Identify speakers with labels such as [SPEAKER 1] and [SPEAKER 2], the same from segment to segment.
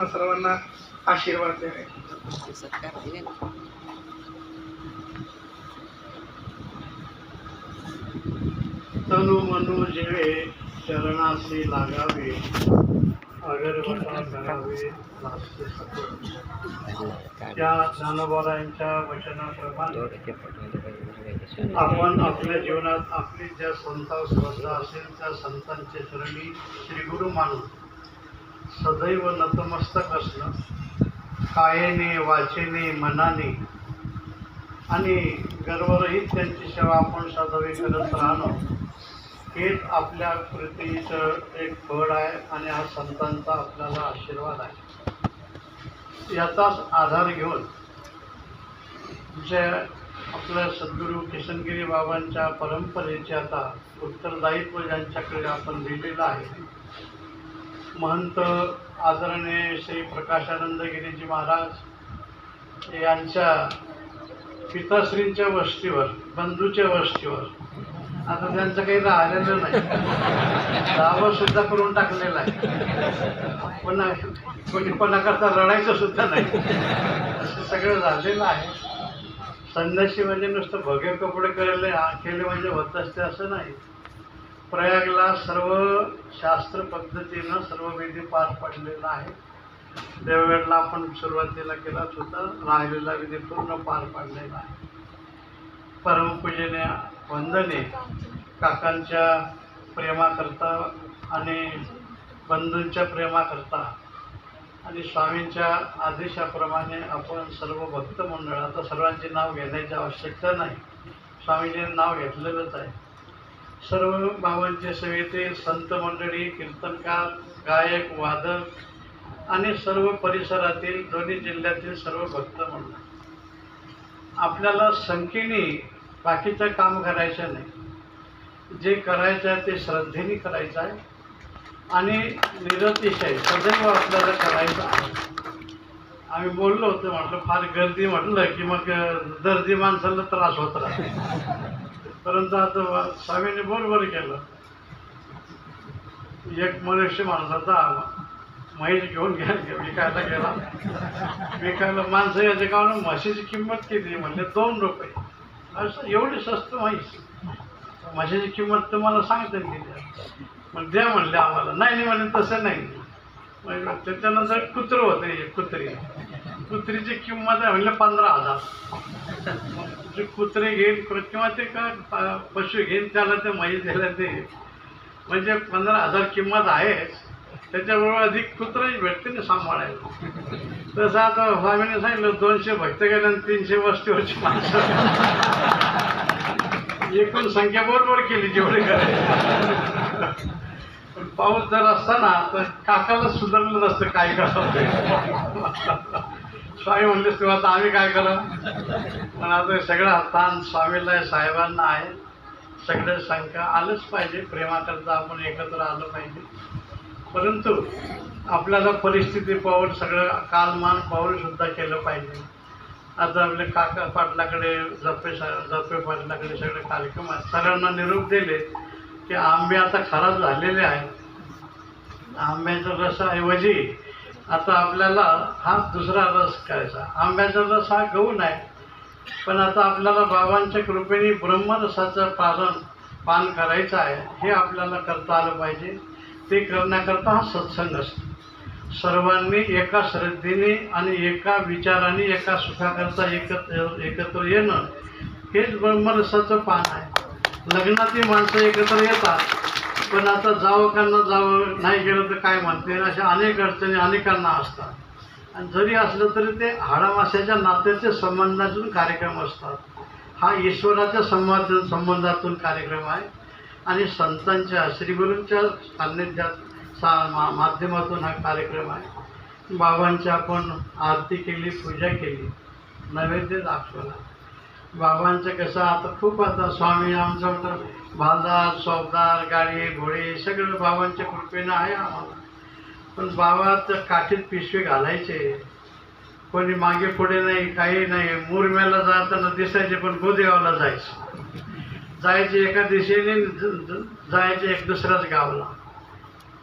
[SPEAKER 1] सर्वांना आशीर्वाद द्यावे
[SPEAKER 2] तनु मनु जेवे चरणाशी लागावे करावे सकळ. त्या ज्ञानोबारायांच्या वचनाप्रमाणे आपण आपल्या जीवनात आपली ज्या संतांवर श्रद्धा असेल त्या संतांचे चरणी श्रीगुरु मानून सदैव नतमस्तक असणं कायेने वाचेने मनाने आणि गर्वरहित त्यांची सेवा आपण सदैव करत राहणं हेच आपल्या कृतीचं एक फळ आहे आणि हा संतांचा आपल्याला आशीर्वाद आहे. याचाच आधार घेऊन जे आपल्या सद्गुरू किशनगिरी बाबांच्या परंपरेचे आता उत्तरदायित्व ज्यांच्याकडे आपण दिलेलं आहे महंत आदरणीय श्री प्रकाशानंद गिरीजी महाराज यांच्या पिताश्रींच्या वस्तीवर बंधूच्या वस्तीवर आता त्यांचं काही राहिलेलं नाही. दावा सुद्धा करून टाकलेला आहे. पण कोणी कोणाकरता रडायचं सुद्धा नाही. असं सगळं झालेलं आहे. संन्यासी म्हणजे नुसतं भगे कपडे केले केले म्हणजे होत असते असं नाही. प्रयागला सर्व शास्त्र पद्धतीनं सर्व विधी पार पडलेला आहे. देवगडला आपण सुरुवातीला केलाच होता राहिलेला विधी पूर्ण पार पाडलेला आहे. परमपूजेने वंदने काकांच्या प्रेमाकरता आणि बंधूंच्या प्रेमाकरता आणि स्वामींच्या आदेशाप्रमाणे आपण सर्व भक्त मंडळ आता सर्वांचे नाव घेण्याची आवश्यकता नाही. स्वामीजीने नाव घेतलेलंच आहे. सर्व बाबांचे सेवेतील संत मंडळी कीर्तनकार गायक वादक आणि सर्व परिसरातील दोन्ही जिल्ह्यातील सर्व भक्त मंडळ. आपल्याला संख्येने बाकीचं काम करायचं नाही. जे करायचं आहे ते श्रद्धेने करायचं आहे आणि निरतिशय सदैव आपल्याला करायचं आहे. आम्ही बोललो होतो म्हटलं फार गर्दी म्हटलं की मग दर्दी माणसाला त्रास होत राहतो. परंतु आता स्वामीने स्वामींनी बरोबर केलं. एक मनुष्य माणसाचा आला म्हैस घेऊन घ्या विकायला गेला. विकायला माणसं याच्या कावून म्हशीची किंमत किती म्हणले दोन रुपये. असं एवढी स्वस्त म्हैस. म्हशीची किंमत तुम्हाला सांगते ना किती मग द्या म्हणले आम्हाला. नाही नाही म्हणे तसं नाही. त्याच्यानंतर कुत्रं होतं एक कुत्री. कुत्रीची किंमत आहे म्हणजे पंधरा हजार. मग जे कुत्रे घेईन किंवा ते का पशु घेईन त्याला ते माहीत द्यायला ते. म्हणजे पंधरा हजार किंमत आहे. त्याच्याबरोबर अधिक कुत्रही भेटते ना सांभाळायला. तसं आता स्वामीने सांगितलं दोनशे भक्त गेले आणि तीनशे वस्तीवरची माणसं. एकूण संख्या बरोबर केली जेवढी करायची. पण पाऊस जर असता ना तर काकाला सुधारलं नसतं काय करावं. स्वामी म्हणलेच तेव्हा आता आम्ही काय करू? पण आता सगळं स्थान स्वामीला आहे, साहेबांना आहे. सगळं संख्या आलंच पाहिजे. प्रेमाकरता आपण एकत्र आलं पाहिजे. परंतु आपल्याला परिस्थिती पाहून सगळं कालमान पाहूनसुद्धा केलं पाहिजे. आता आपले काका पाटलाकडे जपे जप्पे पाटलाकडे सगळे कार्यक्रम आहेत. सगळ्यांना निरोप दिले की आंबे आता खराब झालेले आहेत. आंब्याचा रसाऐवजी आता आपल्याला हा दुसरा रस करायचा आंब्याचा रस हा गहू आहे पण आता आपल्याला बाबांच्या कृपेने ब्रह्मरसाचं पालन पान करायचं आहे हे आपल्याला करता आलं पाहिजे. ते करण्याकरता हा सत्संग असतो. सर्वांनी एका श्रद्धेने आणि एका विचाराने एका सुखाकरता एकत्र एकत्र येणं हेच ब्रह्मरसाचं पान आहे. लग्नातली माणसं एकत्र येतात. पण आता जावं का न जावं नाही गेलं तर काय म्हणते अशा अनेक अडचणी अनेकांना असतात. आणि जरी असलं तरी ते हाडामाशाच्या नात्याचे संबंधातून कार्यक्रम असतात. हा ईश्वराच्या संवाद संबंधातून कार्यक्रम आहे. आणि संतांच्या श्रीगुरूंच्या सान्निध्यात सा मा माध्यमातून हा कार्यक्रम आहे. बाबांची आपण आरती केली पूजा केली. नैवेद्य दाखवला. बाबांचं कसं आता खूप आता स्वामी आमचं म्हणतात भालदार सोबदार गाडी घोडे सगळं बाबांच्या कृपेनं आहे आम्हाला. पण बाबा तर काठीत पिशवी घालायचे. कोणी मागे पुढे नाही काही नाही. मुरम्याला जाताना दिसायचे पण गोदेगावला जायचे. जायचे एका दिशेने जायचे एक दुसऱ्याच गावला.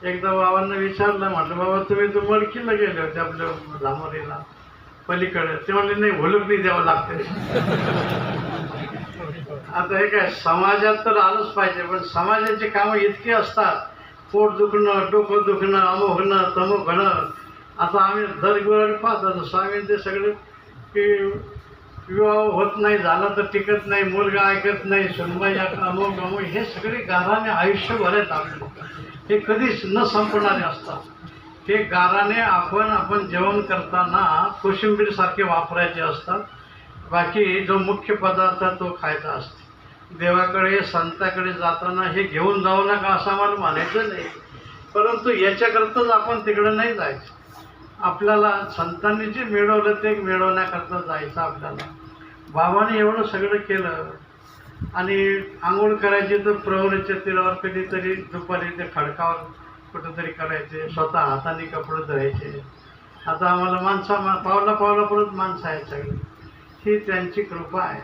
[SPEAKER 2] एकदा बाबांना विचारलं म्हटलं बाबा तुम्ही तर मडकीला गेले होते आपल्या धामोरीला पलीकडे. ते म्हणले नाही होलकणी द्यावं लागते आता हे काय समाजात तर आलंच पाहिजे पण समाजाची कामं इतकी असतात. पोट दुखणं डोकं दुखणं अमोघणं होणं होणं. आता आम्ही दर गुरुवारी पाहतो स्वामी ते सगळे की विवाह होत नाही झाला तर टिकत नाही मुलगा ऐकत नाही सुनबाई अमोघ अमुक हे सगळे गाराने आयुष्यभर आहेत आपले हे कधीच न संपणारे असतात. हे गाराने आपण आपण जेवण करताना कोशिंबीरसारखे वापरायचे असतात. बाकी जो मुख्य पदार्थ तो खायचा असतो. देवाकडे संताकडे जाताना हे घेऊन जाऊ नका असं आम्हाला मानायचं नाही. परंतु याच्याकरताच आपण तिकडं नाही जायचं. आपल्याला संतांनी जे मिळवलं ते मिळवण्याकरता जायचं आपल्याला. बाबाने एवढं सगळं केलं. आणि आंघोळ करायची तर प्रवरेच्या तीरावर कधीतरी दुपारी ते खडकावर कुठंतरी करायचे स्वतः हाताने कपडे धुवायचे. आता आम्हाला माणसा मा पावला पावला परत माणसं आहेत सगळी. ही त्यांची कृपा आहे.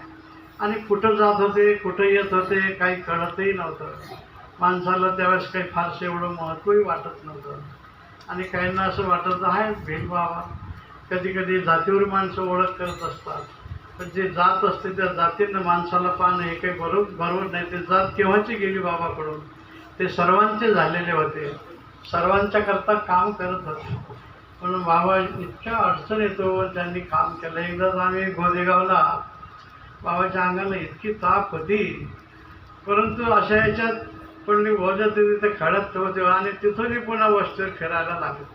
[SPEAKER 2] आणि कुठं जात होते कुठं येत होते काही कळतही नव्हतं. माणसाला त्यावेळेस काही फारसं एवढं महत्त्वही वाटत नव्हतं. आणि काहींना असं वाटत आहे भेल बाबा. कधी कधी जातीवर माणसं ओळख करत असतात. पण जे जात असते त्या जातीनं माणसाला पाहणं हे काही बरोबर बरोबर नाही. ते जात केव्हाची गेली बाबाकडून? ते सर्वांचे झालेले होते. सर्वांच्या करता काम करत होते. पण बाबा इतक्या अडचण येतो त्यांनी काम केलं. एकदाच आम्ही गोदेगावला बाबाच्या अंगाला इतकी ताप होती. परंतु अशा याच्यात पण मी भोजन तिथे खडत होते आणि तिथूनही पुन्हा वस्तीवर फिरायला लागलो.